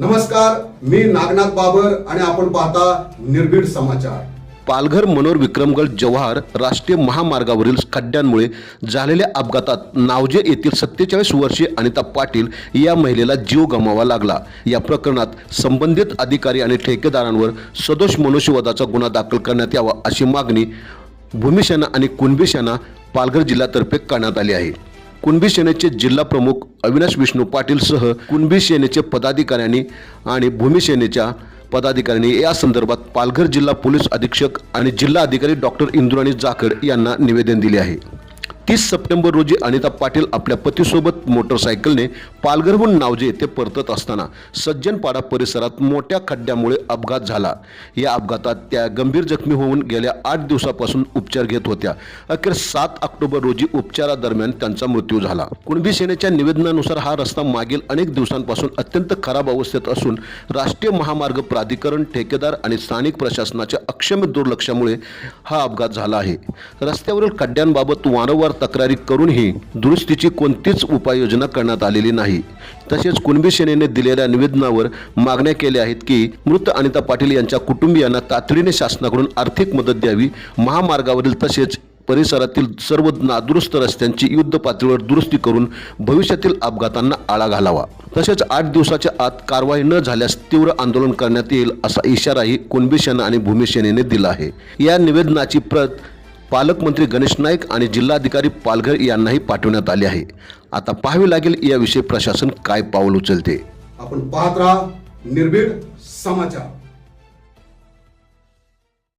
नमस्कार मी नागनाथ बाबर आणि आपण पाहता निर्भीड समाचार. पालघर मनोर विक्रमगड जव्हार राष्ट्रीय महामार्गावरील खड्ड्यांमुळे झालेल्या अपघातात नावजे येथील सत्तेचाळीस वर्षीय अनिता पाटील या महिलेला जीव गमावा लागला. या प्रकरणात संबंधित अधिकारी आणि ठेकेदारांवर सदोष मनुष्यवधाचा गुन्हा दाखल करण्यात यावा अशी मागणी भूमिसेना आणि कुणबी सेना पालघर जिल्ह्यातर्फे करण्यात आली आहे. कुणबी सेनेचे जिल्हा प्रमुख अविनाश विष्णू पाटीलसह कुणबी सेनेचे पदाधिकाऱ्यांनी आणि भूमिसेनेच्या पदाधिकाऱ्यांनी या संदर्भात पालघर जिल्हा पोलीस अधीक्षक आणि जिल्हा अधिकारी डॉक्टर इंद्राणी जाखड यांना निवेदन दिले आहे. तीस सप्टेंबर रोजी अनिता पाटील आपल्या पतीसोबत मोटरसायकलने पालघरहून नावजे येथे परतत असताना सज्जनपाडा परिसरात मोठ्या खड्ड्यामुळे अपघात झाला. या अपघातात त्या गंभीर जखमी होऊन गेल्या आठ दिवसापासून उपचार घेत होत्या. अखेर सात ऑक्टोबर रोजी उपचारादरम्यान त्यांचा मृत्यू झाला. कुणबी सेनेच्या निवेदनानुसार हा रस्ता मागील अनेक दिवसांपासून अत्यंत खराब अवस्थेत असून राष्ट्रीय महामार्ग प्राधिकरण ठेकेदार आणि स्थानिक प्रशासनाच्या अक्षम्य दुर्लक्षामुळे हा अपघात झाला आहे. रस्त्यावरील खड्ड्यांबाबत वारंवार तक्रारी करूनही दुरुस्तीची कोणतीच उपाययोजना करण्यात आलेली नाही. तसेच कुणबी सेनेने दिलेल्या निवेदनावर मागण्या केल्या आहेत की मृत अनिता पाटील यांच्या कुटुंबियांना तातडीने शासनाकडून आर्थिक मदत द्यावी. महामार्गावरील तसेच परिसरातील सर्व नादुरुस्त रस्त्यांची युद्ध पातळीवर दुरुस्ती करून भविष्यातील अपघातांना आळा घालावा. तसेच आठ दिवसाच्या आत कारवाई न झाल्यास तीव्र आंदोलन करण्यात येईल असा इशाराही कुणबी सेना आणि भूमिसेनेने दिला आहे. या निवेदनाची प्रत पालकमंत्री गणेश नाईक आणि जिल्हाधिकारी पालघर यांनाही पाठवण्यात आले आहे. आता पाहावे लागेल याविषयी प्रशासन काय पाऊल उचलते. आपण पाहत राहा निर्भीड समाचार.